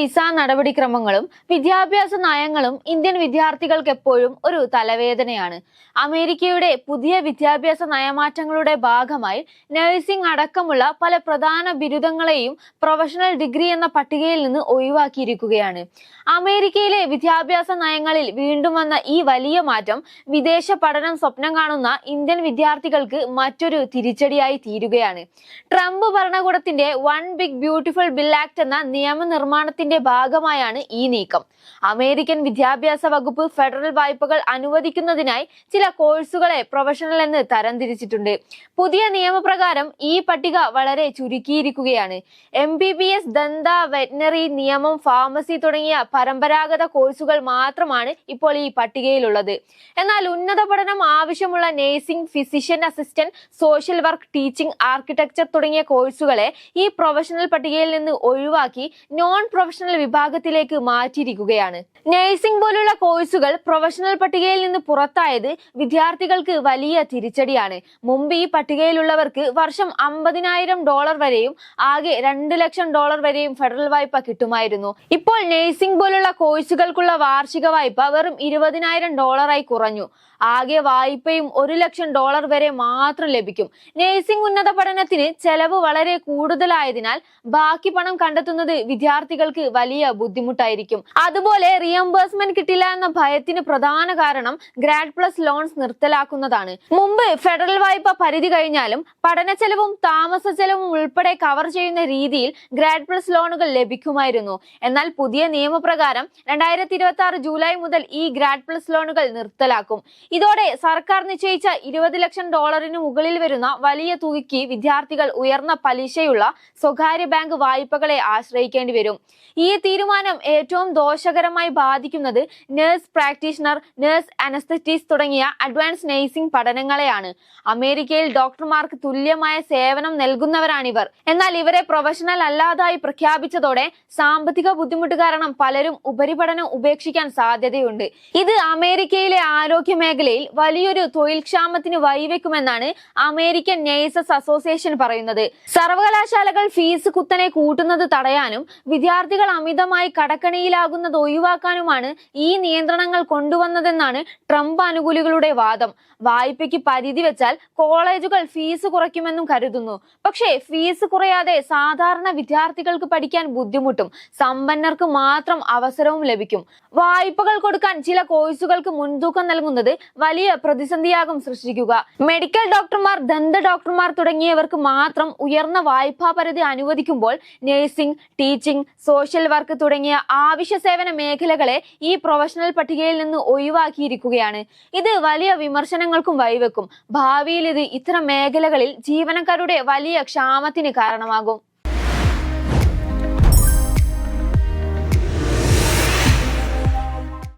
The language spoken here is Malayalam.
വിസ നടപടിക്രമങ്ങളും വിദ്യാഭ്യാസ നയങ്ങളും ഇന്ത്യൻ വിദ്യാർത്ഥികൾക്ക് എപ്പോഴും ഒരു തലവേദനയാണ്. അമേരിക്കയുടെ പുതിയ വിദ്യാഭ്യാസ നയമാറ്റങ്ങളുടെ ഭാഗമായി നഴ്സിംഗ് അടക്കമുള്ള പല പ്രധാന ബിരുദങ്ങളെയും പ്രൊഫഷണൽ ഡിഗ്രി എന്ന പട്ടികയിൽ നിന്ന് ഒഴിവാക്കിയിരിക്കുകയാണ്. അമേരിക്കയിലെ വിദ്യാഭ്യാസ നയങ്ങളിൽ വീണ്ടും വന്ന ഈ വലിയ മാറ്റം വിദേശ പഠനം സ്വപ്നം കാണുന്ന ഇന്ത്യൻ വിദ്യാർത്ഥികൾക്ക് മറ്റൊരു തിരിച്ചടിയായി തീരുകയാണ്. ട്രംപ് ഭരണകൂടത്തിന്റെ one big beautiful bill act എന്ന നിയമനിർമ്മാണത്തിന്റെ ഭാഗമായാണ് ഈ നീക്കം. അമേരിക്കൻ വിദ്യാഭ്യാസ വകുപ്പ് ഫെഡറൽ വായ്പകൾ അനുവദിക്കുന്നതിനായി ചില കോഴ്സുകളെ പ്രൊഫഷണൽ എന്ന് തരംതിരിച്ചിട്ടുണ്ട്. പുതിയ നിയമപ്രകാരം ഈ പട്ടിക വളരെ ചുരുക്കിയിരിക്കുകയാണ്. എം ബി ബി എസ് ദന്ത വെറ്റിനറി നിയമം ഫാർമസി തുടങ്ങിയ പരമ്പരാഗത കോഴ്സുകൾ മാത്രമാണ് ഇപ്പോൾ ഈ പട്ടികയിലുള്ളത്. എന്നാൽ ഉന്നത പഠനം ആവശ്യമുള്ള nursing physician assistant social work teaching architecture തുടങ്ങിയ കോഴ്സുകളെ ഈ പ്രൊഫഷണൽ പട്ടികയിൽ നിന്ന് ഒഴിവാക്കി നോൺ പ്രൊഫഷണൽ വിഭാഗത്തിലേക്ക് മാറ്റിയിരിക്കുകയാണ്. നഴ്സിംഗ് പോലുള്ള കോഴ്സുകൾ പ്രൊഫഷണൽ പട്ടികയിൽ നിന്ന് പുറത്തായത് വിദ്യാർത്ഥികൾക്ക് വലിയ തിരിച്ചടിയാണ്. മുമ്പ് ഈ പട്ടികയിലുള്ളവർക്ക് വർഷം അമ്പതിനായിരം ഡോളർ വരെയും ആകെ രണ്ട് ലക്ഷം ഡോളർ വരെയും ഫെഡറൽ വായ്പ കിട്ടുമായിരുന്നു. ഇപ്പോൾ നഴ്സിംഗ് പോലുള്ള കോഴ്സുകൾക്കുള്ള വാർഷിക വായ്പ വെറും ഇരുപതിനായിരം ഡോളറായി കുറഞ്ഞു. ആകെ വായ്പയും ഒരു ലക്ഷം ഡോളർ വരെ മാത്രം ലഭിക്കും. നഴ്സിംഗ് ഉന്നത പഠനത്തിന് ചെലവ് വളരെ കൂടുതലായതിനാൽ ബാക്കി പണം കണ്ടെത്തുന്നത് വിദ്യാർത്ഥികൾക്ക് വലിയ ബുദ്ധിമുട്ടായിരിക്കും. അതുപോലെ റിയംബേഴ്സ്മെന്റ് കിട്ടില്ല എന്ന ഭയത്തിന് പ്രധാന കാരണം ഗ്രാഡ് പ്ലസ് ലോൺസ് നിർത്തലാക്കുന്നതാണ്. മുമ്പ് ഫെഡറൽ വായ്പ പരിധി കഴിഞ്ഞാലും പഠന ചെലവും താമസ ചെലവും ഉൾപ്പെടെ കവർ ചെയ്യുന്ന രീതിയിൽ ഗ്രാഡ് പ്ലസ് ലോണുകൾ ലഭിക്കുമായിരുന്നു. എന്നാൽ പുതിയ നിയമപ്രകാരം രണ്ടായിരത്തി ഇരുപത്തി ആറ് ജൂലൈ മുതൽ ഈ ഗ്രാഡ് പ്ലസ് ലോണുകൾ നിർത്തലാക്കും. ഇതോടെ സർക്കാർ നിശ്ചയിച്ച ഇരുപത് ലക്ഷം ഡോളറിന് മുകളിൽ വരുന്ന വലിയ തുകയ്ക്ക് വിദ്യാർത്ഥികൾ ഉയർന്ന പലിശയുള്ള സ്വകാര്യ ബാങ്ക് വായ്പകളെ ആശ്രയിക്കേണ്ടി വരും. ഈ തീരുമാനം ഏറ്റവും ദോഷകരമായി ബാധിക്കുന്നത് നഴ്സ് പ്രാക്ടീഷണർ നഴ്സ് അനസ്തറ്റിസ് തുടങ്ങിയ അഡ്വാൻസ് നഴ്സിംഗ് പഠനങ്ങളെയാണ്. അമേരിക്കയിൽ ഡോക്ടർമാർക്ക് തുല്യമായ സേവനം നൽകുന്നവരാണിവർ. എന്നാൽ ഇവരെ പ്രൊഫഷണൽ അല്ലാതായി പ്രഖ്യാപിച്ചതോടെ സാമ്പത്തിക ബുദ്ധിമുട്ട് കാരണം പലരും ഉപരിപഠനം ഉപേക്ഷിക്കാൻ സാധ്യതയുണ്ട്. ഇത് അമേരിക്കയിലെ ആരോഗ്യ മേഖലയിൽ വലിയൊരു തൊഴിൽ ക്ഷാമത്തിന് വഴിവെക്കുമെന്നാണ് അമേരിക്കൻ നഴ്സസ് അസോസിയേഷൻ പറയുന്നത്. സർവകലാശാലകൾ ഫീസ് കുത്തനെ കൂട്ടുന്നത് തടയാനും വിദ്യാർത്ഥികൾ അമിതമായി കടക്കണിയിലാകുന്നത് ഒഴിവാക്കാനുമാണ് ഈ നിയന്ത്രണങ്ങൾ കൊണ്ടുവന്നതെന്നാണ് ട്രംപ് അനുകൂലികളുടെ വാദം. വായ്പയ്ക്ക് പരിധി വെച്ചാൽ കോളേജുകൾ ഫീസ് കുറയ്ക്കുമെന്നും കരുതുന്നു. പക്ഷേ ഫീസ് കുറയാതെ സാധാരണ വിദ്യാർത്ഥികൾക്ക് പഠിക്കാൻ ബുദ്ധിമുട്ടും സമ്പന്നർക്ക് മാത്രം അവസരവും ലഭിക്കും. വായ്പകൾ കൊടുക്കാൻ ചില കോഴ്സുകൾക്ക് മുൻതൂക്കം നൽകുന്നത് വലിയ പ്രതിസന്ധിയാകും സൃഷ്ടിക്കുക. മെഡിക്കൽ ഡോക്ടർമാർ ദന്ത ഡോക്ടർമാർ തുടങ്ങിയവർക്ക് മാത്രം ഉയർന്ന വായ്പാ പരിധി അനുവദിക്കുമ്പോൾ നഴ്സിംഗ് ടീച്ചിങ് സോഷ്യൽ വർക്ക് തുടങ്ങിയ ആവശ്യ സേവന മേഖലകളെ ഈ പ്രൊഫഷണൽ പട്ടികയിൽ നിന്ന് ഒഴിവാക്കിയിരിക്കുകയാണ്. ഇത് വലിയ വിമർശനങ്ങൾക്കും വഴിവെക്കും. ഭാവിയിൽ ഇത് ഇത്തരം മേഖലകളിൽ ജീവനക്കാരുടെ വലിയ ക്ഷാമത്തിന് കാരണമാകും.